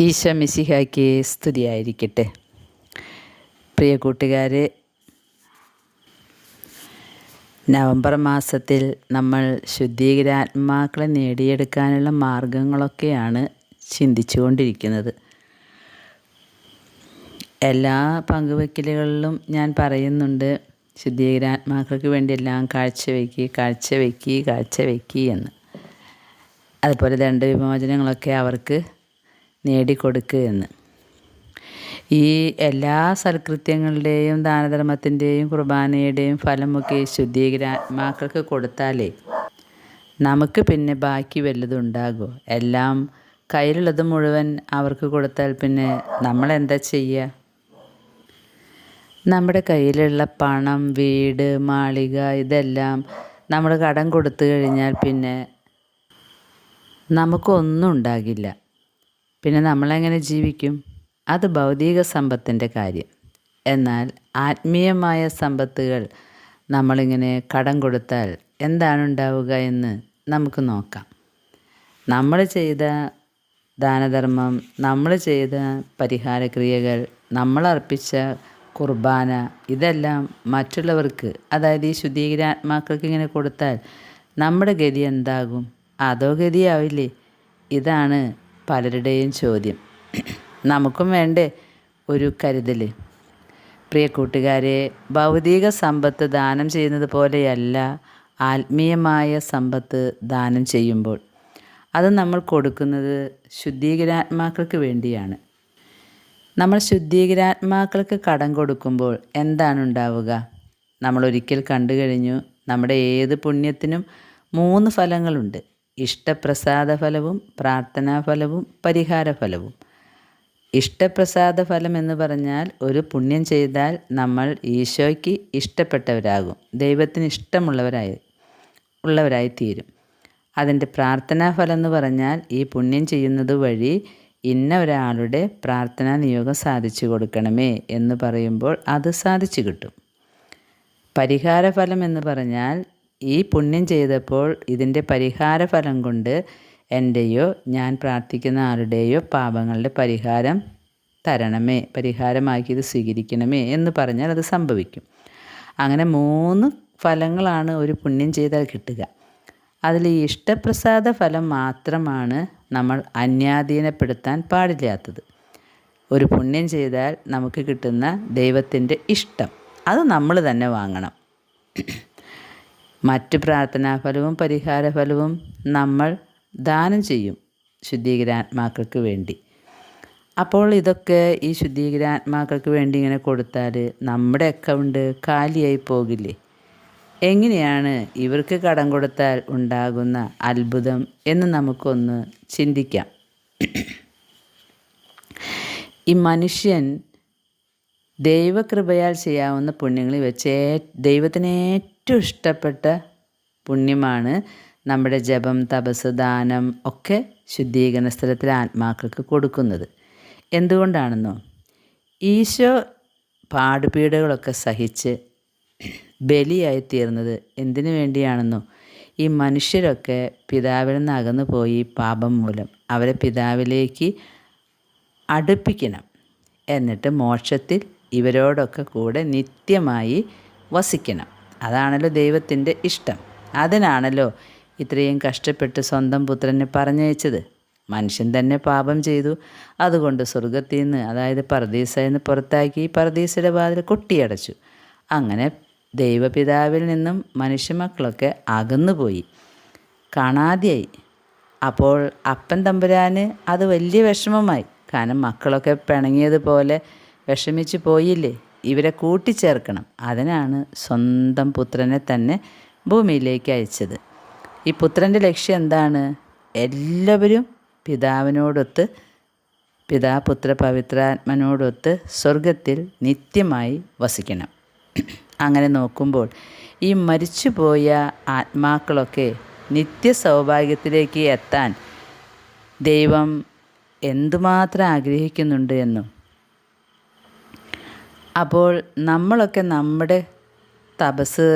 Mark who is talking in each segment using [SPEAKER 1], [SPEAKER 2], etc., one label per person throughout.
[SPEAKER 1] ഈശോ മിസിഹായ്ക്ക് സ്തുതിയായിരിക്കട്ടെ. പ്രിയ കൂട്ടുകാരെ നവംബർ മാസത്തിൽ നമ്മൾ ശുദ്ധീകരാത്മാക്കളെ നേടിയെടുക്കാനുള്ള മാർഗങ്ങളൊക്കെയാണ് ചിന്തിച്ചുകൊണ്ടിരിക്കുന്നത്. എല്ലാ പങ്കുവെക്കലുകളിലും ഞാൻ പറയുന്നുണ്ട് ശുദ്ധീകരാത്മാക്കൾക്ക് വേണ്ടി എല്ലാം കാഴ്ചവെക്കുക കാഴ്ചവെക്കുക കാഴ്ചവെക്കുക എന്ന്. അതുപോലെ ദണ്ഡവിമോചനങ്ങളൊക്കെ അവർക്ക് നേടിക്കൊടുക്കുക എന്ന്. ഈ എല്ലാ സൽകൃത്യങ്ങളുടെയും ദാനധർമ്മത്തിന്റെയും കുർബാനയുടെയും ഫലമൊക്കെ ശുദ്ധീകരാത്മാക്കൾക്ക് കൊടുത്താലേ നമുക്ക് പിന്നെ ബാക്കി വല്ലതും ഉണ്ടാകുമോ എല്ലാം കയ്യിലുള്ളത് മുഴുവൻ അവർക്ക് കൊടുത്താൽ പിന്നെ നമ്മൾ എന്താ ചെയ്യുക നമ്മുടെ കയ്യിലുള്ള പണം വീട് മാളിക ഇതെല്ലാം നമ്മൾ കടം കൊടുത്തു കഴിഞ്ഞാൽ പിന്നെ നമുക്കൊന്നും ഉണ്ടാകില്ല. പിന്നെ നമ്മളെങ്ങനെ ജീവിക്കും? അത് ഭൗതിക സമ്പത്തിന്റെ കാര്യം. എന്നാൽ ആത്മീയമായ സമ്പത്തുകൾ നമ്മളിങ്ങനെ കടം കൊടുത്താൽ എന്താണ് ഉണ്ടാവുക എന്ന് നമുക്ക് നോക്കാം. നമ്മൾ ചെയ്ത ദാനധർമ്മം നമ്മൾ ചെയ്ത പരിഹാരക്രിയകൾ നമ്മൾ അർപ്പിച്ച കുർബാന ഇതെല്ലാം മറ്റുള്ളവർക്ക് അതായത് ഈ ശുദ്ധീകരാത്മാക്കൾക്ക് ഇങ്ങനെ കൊടുത്താൽ നമ്മുടെ ഗതി എന്താകും? അതോ ഗതിയാവില്ലേ? ഇതാണ് പലരുടെയും ചോദ്യം. നമുക്കും വേണ്ടേ ഒരു കരുതൽ പ്രിയ കൂട്ടുകാരെ ഭൗതിക സമ്പത്ത് ദാനം ചെയ്യുന്നത് പോലെയല്ല ആത്മീയമായ സമ്പത്ത് ദാനം ചെയ്യുമ്പോൾ. അത് നമ്മൾ കൊടുക്കുന്നത് ശുദ്ധീകരാത്മാക്കൾക്ക് വേണ്ടിയാണ്. നമ്മൾ ശുദ്ധീകരാത്മാക്കൾക്ക് കടം കൊടുക്കുമ്പോൾ എന്താണ് ഉണ്ടാവുക? നമ്മൾ ഒരിക്കൽ കണ്ടു കഴിഞ്ഞു നമ്മുടെ ഏത് പുണ്യത്തിനും മൂന്ന് ഫലങ്ങളുണ്ട്. ഇഷ്ടപ്രസാദ പ്രാർത്ഥനാഫലവും പരിഹാരഫലവും. ഇഷ്ടപ്രസാദഫലം ഇഷ്ടപ്രസാദ ഫലം എന്ന് പറഞ്ഞാൽ ഒരു പുണ്യം ചെയ്താൽ നമ്മൾ ഈശോയ്ക്ക് ഇഷ്ടപ്പെട്ടവരാകും. ദൈവത്തിന് ഇഷ്ടമുള്ളവരായി ഉള്ളവരായി തീരും അതിന്റെ പ്രാർത്ഥനാഫലം എന്ന് പറഞ്ഞാൽ ഈ പുണ്യം ചെയ്യുന്നത് വഴി ഇന്ന ഒരാളുടെ പ്രാർത്ഥനാ നിയോഗം സാധിച്ചു കൊടുക്കണമേ എന്ന് പറയുമ്പോൾ അത് സാധിച്ചു കിട്ടും. പരിഹാരഫലം എന്ന് പറഞ്ഞാൽ ഈ പുണ്യം ചെയ്തപ്പോൾ ഇതിന്റെ പരിഹാര ഫലം കൊണ്ട് എന്റെയോ ഞാൻ പ്രാർത്ഥിക്കുന്ന ആരുടെയോ പാപങ്ങളുടെ പരിഹാരം തരണമേ പരിഹാരമാക്കി ഇത് സ്വീകരിക്കണമേ എന്ന് പറഞ്ഞാൽ അത് സംഭവിക്കും. അങ്ങനെ മൂന്ന് ഫലങ്ങളാണ് ഒരു പുണ്യം ചെയ്താൽ കിട്ടുക. അതിൽ ഈ ഇഷ്ടപ്രസാദ ഫലം മാത്രമാണ് നമ്മൾ അന്യാധീനപ്പെടുത്താൻ പാടില്ലാത്തത്. ഒരു പുണ്യം ചെയ്താൽ നമുക്ക് കിട്ടുന്ന ദൈവത്തിന്റെ ഇഷ്ടം. അത് നമ്മൾ തന്നെ വാങ്ങണം. മറ്റ് പ്രാർത്ഥനാഫലവും പരിഹാരഫലവും നമ്മൾ ദാനം ചെയ്യും ശുദ്ധീകരാത്മാക്കൾക്ക് വേണ്ടി. അപ്പോൾ ഇതൊക്കെ ഈ ശുദ്ധീകരാത്മാക്കൾക്ക് വേണ്ടി ഇങ്ങനെ കൊടുത്താൽ നമ്മുടെ അക്കൗണ്ട് കാലിയായി പോകില്ലേ? എങ്ങനെയാണ് ഇവർക്ക് കടം കൊടുത്താൽ ഉണ്ടാകുന്ന അത്ഭുതം എന്ന് നമുക്കൊന്ന് ചിന്തിക്കാം. ഈ മനുഷ്യൻ ദൈവകൃപയാൽ ചെയ്യാവുന്ന പുണ്യങ്ങളിൽ വെച്ച് ദൈവത്തിന് ഏറ്റവും ഇഷ്ടപ്പെട്ട പുണ്യമാണ് നമ്മുടെ ജപം തപസ് ദാനം ഒക്കെ ശുദ്ധീകരണ സ്ഥലത്തിലെ ആത്മാക്കൾക്ക് കൊടുക്കുന്നത്. എന്തുകൊണ്ടാണെന്നോ? ഈശോ പാടുപീടുകളൊക്കെ സഹിച്ച് ബലിയായി തീർന്നത് എന്തിനു വേണ്ടിയാണെന്നോ? ഈ മനുഷ്യരൊക്കെ പിതാവിൽ നിന്ന് അകന്നു പോയി പാപം മൂലം അവരെ പിതാവിലേക്ക് അടുപ്പിക്കണം. എന്നിട്ട് മോക്ഷത്തിൽ ഇവരോടൊക്കെ കൂടെ നിത്യമായി വസിക്കണം. അതാണല്ലോ ദൈവത്തിന്റെ ഇഷ്ടം. അതിനാണല്ലോ ഇത്രയും കഷ്ടപ്പെട്ട് സ്വന്തം പുത്രനെ പറഞ്ഞയച്ചത്. മനുഷ്യൻ തന്നെ പാപം ചെയ്തു. അതുകൊണ്ട് സ്വർഗത്തിൽ നിന്ന് അതായത് പർദീസയിൽ നിന്ന് പുറത്താക്കി പർദീസയുടെ വാതിൽ കൊട്ടിയടച്ചു. അങ്ങനെ ദൈവപിതാവിൽ നിന്നും മനുഷ്യമക്കളൊക്കെ അകന്നുപോയി. കാണാതെയായി. അപ്പോൾ അപ്പൻ തമ്പുരാന് അത് വലിയ വിഷമമായി. കാരണം മക്കളൊക്കെ പിണങ്ങിയതുപോലെ വിഷമിച്ച് പോയില്ലേ? ഇവരെ കൂട്ടിച്ചേർക്കണം. അതിനാണ് സ്വന്തം പുത്രനെ തന്നെ ഭൂമിയിലേക്ക് അയച്ചത്. ഈ പുത്രന്റെ ലക്ഷ്യം എന്താണ്? എല്ലാവരും പിതാവിനോടൊത്ത് പിതാ പുത്ര പവിത്രാത്മനോടൊത്ത് സ്വർഗത്തിൽ നിത്യമായി വസിക്കണം. അങ്ങനെ നോക്കുമ്പോൾ ഈ മരിച്ചുപോയ ആത്മാക്കളൊക്കെ നിത്യ സൗഭാഗ്യത്തിലേക്ക് എത്താൻ ദൈവം എന്തുമാത്രം ആഗ്രഹിക്കുന്നുണ്ട് എന്നും അപ്പോൾ നമ്മളൊക്കെ നമ്മുടെ തപസ്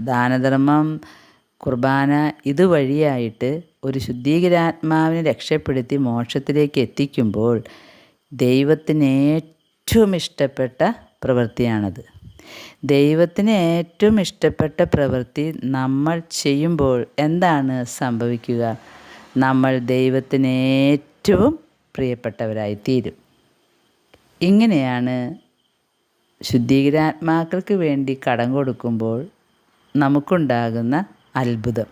[SPEAKER 1] ദാനധർമ്മം കുർബാന ഇതുവഴിയായിട്ട് ഒരു ശുദ്ധീകരാത്മാവിനെ രക്ഷപ്പെടുത്തി മോക്ഷത്തിലേക്ക് എത്തിക്കുമ്പോൾ ദൈവത്തിന് ഏറ്റവും ഇഷ്ടപ്പെട്ട പ്രവൃത്തിയാണത്. ദൈവത്തിന് ഏറ്റവും ഇഷ്ടപ്പെട്ട പ്രവൃത്തി നമ്മൾ ചെയ്യുമ്പോൾ എന്താണ് സംഭവിക്കുക? നമ്മൾ ദൈവത്തിന് ഏറ്റവും പ്രിയപ്പെട്ടവരായി തീരും ഇങ്ങനെയാണ് ശുദ്ധീകരാത്മാക്കൾക്ക് വേണ്ടി കടം കൊടുക്കുമ്പോൾ നമുക്കുണ്ടാകുന്ന അത്ഭുതം.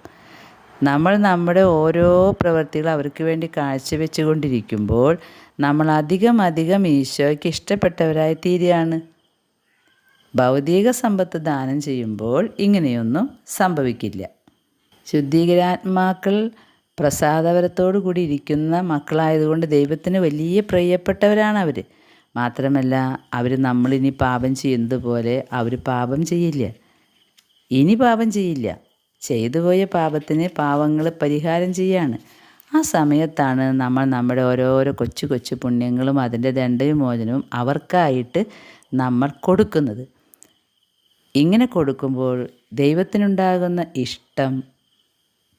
[SPEAKER 1] നമ്മൾ നമ്മുടെ ഓരോ പ്രവൃത്തികൾ അവർക്ക് വേണ്ടി കാഴ്ചവെച്ചു കൊണ്ടിരിക്കുമ്പോൾ നമ്മൾ അധികം അധികം ഈശോയ്ക്ക് ഇഷ്ടപ്പെട്ടവരായി തീരുകയാണ്. ഭൗതിക സമ്പത്ത് ദാനം ചെയ്യുമ്പോൾ ഇങ്ങനെയൊന്നും സംഭവിക്കില്ല. ശുദ്ധീകരാത്മാക്കൾ പ്രസാദപരത്തോടു കൂടി ഇരിക്കുന്ന മക്കളായതുകൊണ്ട് ദൈവത്തിന് വലിയ പ്രിയപ്പെട്ടവരാണ് അവർ മാത്രമല്ല അവർ നമ്മളിനി പാപം ചെയ്യുന്നത് പോലെ അവർ പാപം ചെയ്യില്ല. ഇനി പാപം ചെയ്യില്ല. ചെയ്തു പോയ പാപത്തിന് പാവങ്ങൾ പരിഹാരം ചെയ്യാണ്. ആ സമയത്താണ് നമ്മൾ നമ്മുടെ ഓരോരോ കൊച്ചു കൊച്ചു പുണ്യങ്ങളും അതിന്റെ ദണ്ഡവിമോചനവും അവർക്കായിട്ട് നമ്മൾ കൊടുക്കുന്നത്. ഇങ്ങനെ കൊടുക്കുമ്പോൾ ദൈവത്തിനുണ്ടാകുന്ന ഇഷ്ടം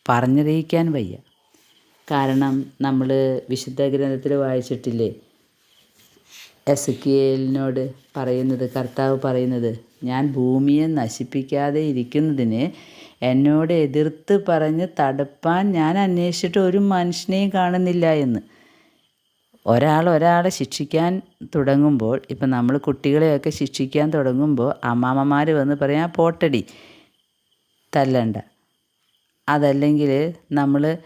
[SPEAKER 1] പറഞ്ഞറിയിക്കാൻ വയ്യ. കാരണം നമ്മൾ വിശുദ്ധ ഗ്രന്ഥത്തിൽ വായിച്ചിട്ടില്ലേ? എസ് കെലിനോട് പറയുന്നത് കർത്താവ് പറയുന്നത് ഞാൻ ഭൂമിയെ നശിപ്പിക്കാതെ ഇരിക്കുന്നതിന് എന്നോട് എതിർത്ത് പറഞ്ഞ് തടുപ്പാൻ ഞാൻ അന്വേഷിച്ചിട്ട് ഒരു മനുഷ്യനെയും കാണുന്നില്ല എന്ന്. ഒരാൾ ഒരാളെ ശിക്ഷിക്കാൻ തുടങ്ങുമ്പോൾ ഇപ്പം നമ്മൾ കുട്ടികളെയൊക്കെ ശിക്ഷിക്കാൻ തുടങ്ങുമ്പോൾ അമ്മാമ്മമാർ വന്ന് പറയാം പോട്ടടി തല്ലണ്ട. അതല്ലെങ്കിൽ നമ്മൾ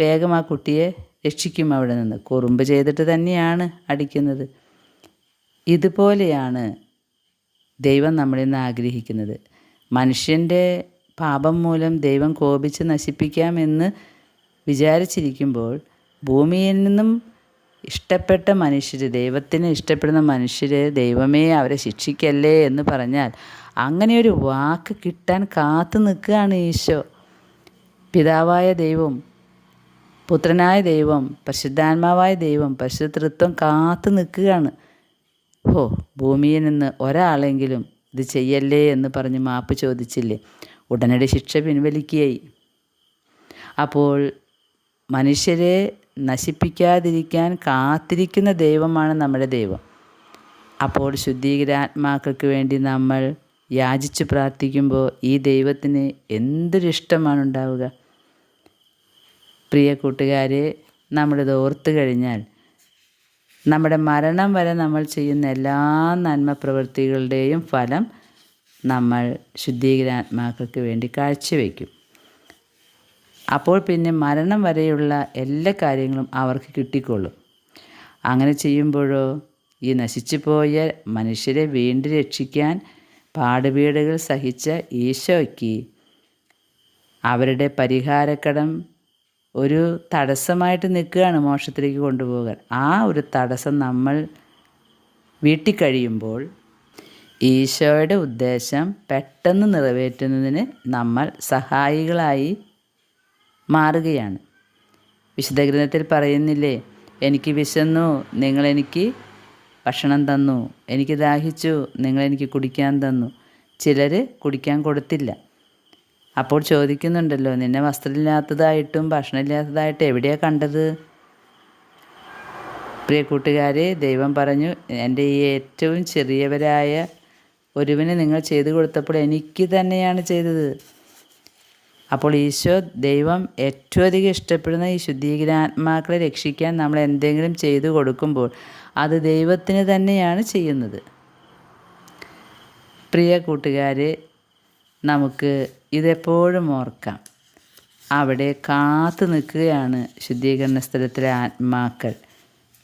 [SPEAKER 1] വേഗം ആ കുട്ടിയെ രക്ഷിക്കും അവിടെ നിന്ന്. കുറുമ്പ് ചെയ്തിട്ട് തന്നെയാണ് അടിക്കുന്നത്. ഇതുപോലെയാണ് ദൈവം നമ്മളിൽ നിന്ന് ആഗ്രഹിക്കുന്നത്. മനുഷ്യന്റെ പാപം മൂലം ദൈവം കോപിച്ച് നശിപ്പിക്കാമെന്ന് വിചാരിച്ചിരിക്കുമ്പോൾ ഭൂമിയിൽ നിന്നും ഇഷ്ടപ്പെട്ട മനുഷ്യർ ദൈവത്തിന് ഇഷ്ടപ്പെടുന്ന മനുഷ്യർ ദൈവമേ അവരെ ശിക്ഷിക്കല്ലേ എന്ന് പറഞ്ഞാൽ അങ്ങനെ ഒരു വാക്ക് കിട്ടാൻ കാത്തു നിൽക്കുകയാണ് ഈശോ. പിതാവായ ദൈവം പുത്രനായ ദൈവം പരിശുദ്ധാത്മാവായ ദൈവം പരിശുദ്ധ തൃത്വം കാത്തു നിൽക്കുകയാണ്. ഓ ഭൂമിയിൽ നിന്ന് ഒരാളെങ്കിലും ഇത് ചെയ്യല്ലേ എന്ന് പറഞ്ഞ് മാപ്പ് ചോദിച്ചില്ലേ? ഉടനടി ശിക്ഷ പിൻവലിക്കുകയായി. അപ്പോൾ മനുഷ്യരെ നശിപ്പിക്കാതിരിക്കാൻ കാത്തിരിക്കുന്ന ദൈവമാണ് നമ്മുടെ ദൈവം. അപ്പോൾ ശുദ്ധീകരാത്മാക്കൾക്ക് വേണ്ടി നമ്മൾ യാചിച്ച് പ്രാർത്ഥിക്കുമ്പോൾ ഈ ദൈവത്തിന് എന്തൊരു ഇഷ്ടമാണ് ഉണ്ടാവുക? പ്രിയ കൂട്ടുകാരെ നമ്മളിത് ഓർത്തു കഴിഞ്ഞാൽ നമ്മുടെ മരണം വരെ നമ്മൾ ചെയ്യുന്ന എല്ലാ നന്മ പ്രവൃത്തികളുടെയും ഫലം നമ്മൾ ശുദ്ധീകരാത്മാക്കൾക്ക് വേണ്ടി കാഴ്ചവെക്കും. അപ്പോൾ പിന്നെ മരണം വരെയുള്ള എല്ലാ കാര്യങ്ങളും അവർക്ക് കിട്ടിക്കൊള്ളും. അങ്ങനെ ചെയ്യുമ്പോഴോ ഈ നശിച്ചു പോയ മനുഷ്യരെ വീണ്ടും രക്ഷിക്കാൻ പാടുപീടുകൾ സഹിച്ച ഈശോയ്ക്ക് അവരുടെ പരിഹാരക്കടം ഒരു തടസ്സമായിട്ട് നിൽക്കുകയാണ് മോക്ഷത്തിലേക്ക് കൊണ്ടുപോകാൻ. ആ ഒരു തടസ്സം നമ്മൾ വീട്ടിൽ കഴിയുമ്പോൾ ഈശോയുടെ ഉദ്ദേശം പെട്ടെന്ന് നിറവേറ്റുന്നതിന് നമ്മൾ സഹായികളായി മാറുകയാണ്. വിശുദ്ധ ഗ്രന്ഥത്തിൽ പറയുന്നില്ലേ എനിക്ക് വിശന്നു നിങ്ങളെനിക്ക് ഭക്ഷണം തന്നു. എനിക്ക് ദാഹിച്ചു നിങ്ങളെനിക്ക് കുടിക്കാൻ തന്നു. ചിലർ കുടിക്കാൻ കൊടുത്തില്ല. അപ്പോൾ ചോദിക്കുന്നുണ്ടല്ലോ നിന്നെ വസ്ത്രമില്ലാത്തതായിട്ടും ഭക്ഷണമില്ലാത്തതായിട്ടും എവിടെയാണ് കണ്ടത്? പ്രിയ കൂട്ടുകാരെ ദൈവം പറഞ്ഞു എന്റെ ഈ ഏറ്റവും ചെറിയവരായ ഒരുവിന് നിങ്ങൾ ചെയ്തു കൊടുത്തപ്പോൾ എനിക്ക് തന്നെയാണ് ചെയ്തത്. അപ്പോൾ ഈശോ ദൈവം ഏറ്റവും അധികം ഇഷ്ടപ്പെടുന്ന ഈ ശുദ്ധീകരാത്മാക്കളെ രക്ഷിക്കാൻ നമ്മൾ എന്തെങ്കിലും ചെയ്തു കൊടുക്കുമ്പോൾ അത് ദൈവത്തിന് തന്നെയാണ് ചെയ്യുന്നത്. പ്രിയ കൂട്ടുകാരെ നമുക്ക് ഇതെപ്പോഴും ഓർക്കാം. അവിടെ കാത്തു നിൽക്കുകയാണ് ശുദ്ധീകരണ സ്ഥലത്തിലെ ആത്മാക്കൾ.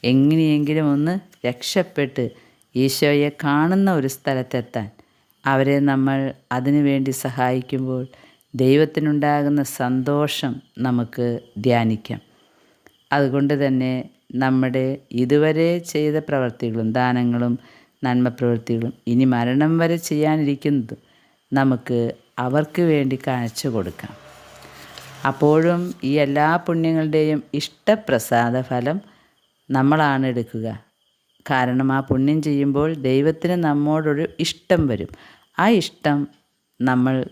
[SPEAKER 1] എങ്ങനെയെങ്കിലും ഒന്ന് രക്ഷപ്പെട്ട് ഈശോയെ കാണുന്ന ഒരു സ്ഥലത്തെത്താൻ. അവരെ നമ്മൾ അതിനുവേണ്ടി സഹായിക്കുമ്പോൾ ദൈവത്തിനുണ്ടാകുന്ന സന്തോഷം നമുക്ക് ധ്യാനിക്കാം. അതുകൊണ്ട് തന്നെ നമ്മുടെ ഇതുവരെ ചെയ്ത പ്രവർത്തികളും ദാനങ്ങളും നന്മ പ്രവൃത്തികളും ഇനി മരണം വരെ ചെയ്യാനിരിക്കുന്നതും നമുക്ക് അവർക്ക് വേണ്ടി കാഴ്ച കൊടുക്കാം. അപ്പോഴും ഈ എല്ലാ പുണ്യങ്ങളുടെയും ഇഷ്ടപ്രസാദ ഫലം നമ്മളാണ് എടുക്കുക. കാരണം ആ പുണ്യം ചെയ്യുമ്പോൾ ദൈവത്തിന് നമ്മോടൊരു ഇഷ്ടം വരും. ആ ഇഷ്ടം നമ്മൾ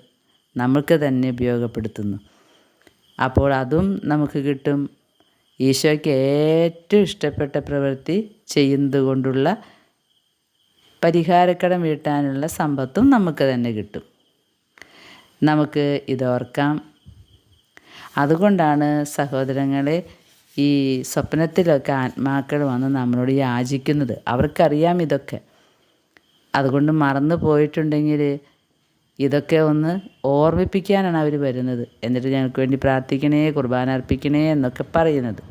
[SPEAKER 1] നമുക്ക് തന്നെ ഉപയോഗപ്പെടുത്തുന്നു. അപ്പോൾ അതും നമുക്ക് കിട്ടും. ഈശോയ്ക്ക് ഏറ്റവും ഇഷ്ടപ്പെട്ട പ്രവൃത്തി ചെയ്യുന്നത് കൊണ്ടുള്ള പരിഹാരക്കടം വീട്ടാനുള്ള സമ്പത്തും നമുക്ക് തന്നെ കിട്ടും. നമുക്ക് ഇതോർക്കാം അതുകൊണ്ടാണ് സഹോദരങ്ങളെ ഈ സ്വപ്നത്തിലൊക്കെ ആത്മാക്കൾ വന്ന് നമ്മളോട് യാചിക്കുന്നത്. അവർക്കറിയാം ഇതൊക്കെ. അതുകൊണ്ട് മറന്നു പോയിട്ടുണ്ടെങ്കിൽ ഇതൊക്കെ ഒന്ന് ഓർമ്മിപ്പിക്കാനാണ് അവർ വരുന്നത്. എന്നിട്ട് ഞങ്ങൾക്ക് വേണ്ടി പ്രാർത്ഥിക്കണേ കുർബാന അർപ്പിക്കണേ എന്നൊക്കെ പറയുന്നത്.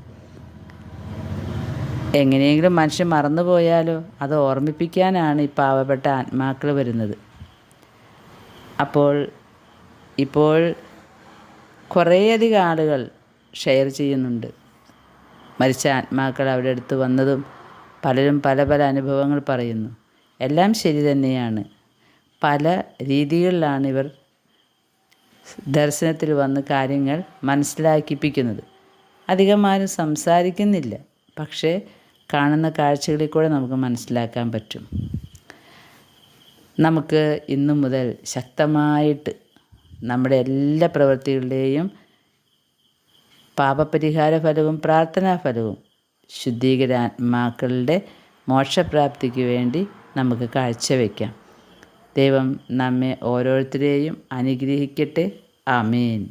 [SPEAKER 1] എങ്ങനെയെങ്കിലും മനുഷ്യൻ മറന്നു പോയാലോ അത് ഓർമ്മിപ്പിക്കാനാണ് ഈ പാവപ്പെട്ട ആത്മാക്കൾ വരുന്നത്. അപ്പോൾ ഇപ്പോൾ കുറേയധികം ആളുകൾ ഷെയർ ചെയ്യുന്നുണ്ട്. മരിച്ച ആത്മാക്കൾ അവിടെ അടുത്ത് വന്നതും പലരും പല പല അനുഭവങ്ങൾ പറയുന്നു. എല്ലാം ശരി തന്നെയാണ്. പല രീതികളിലാണ് ഇവർ ദർശനത്തിൽ വന്ന് കാര്യങ്ങൾ മനസ്സിലാക്കിപ്പിക്കുന്നത്. അധികം ആരും സംസാരിക്കുന്നില്ല. പക്ഷേ കാണുന്ന കാഴ്ചകളിൽ കൂടെ നമുക്ക് മനസ്സിലാക്കാൻ പറ്റും. നമുക്ക് ഇന്നു മുതൽ ശക്തമായിട്ട് നമ്മുടെ എല്ലാ പ്രവൃത്തികളുടെയും പാപപരിഹാര ഫലവും പ്രാർത്ഥനാ ഫലവും ശുദ്ധീകരാത്മാക്കളുടെ മോക്ഷപ്രാപ്തിക്ക് വേണ്ടി നമുക്ക് കാഴ്ചവെക്കാം. ദൈവം നമ്മെ ഓരോരുത്തരെയും അനുഗ്രഹിക്കട്ടെ. ആമേൻ.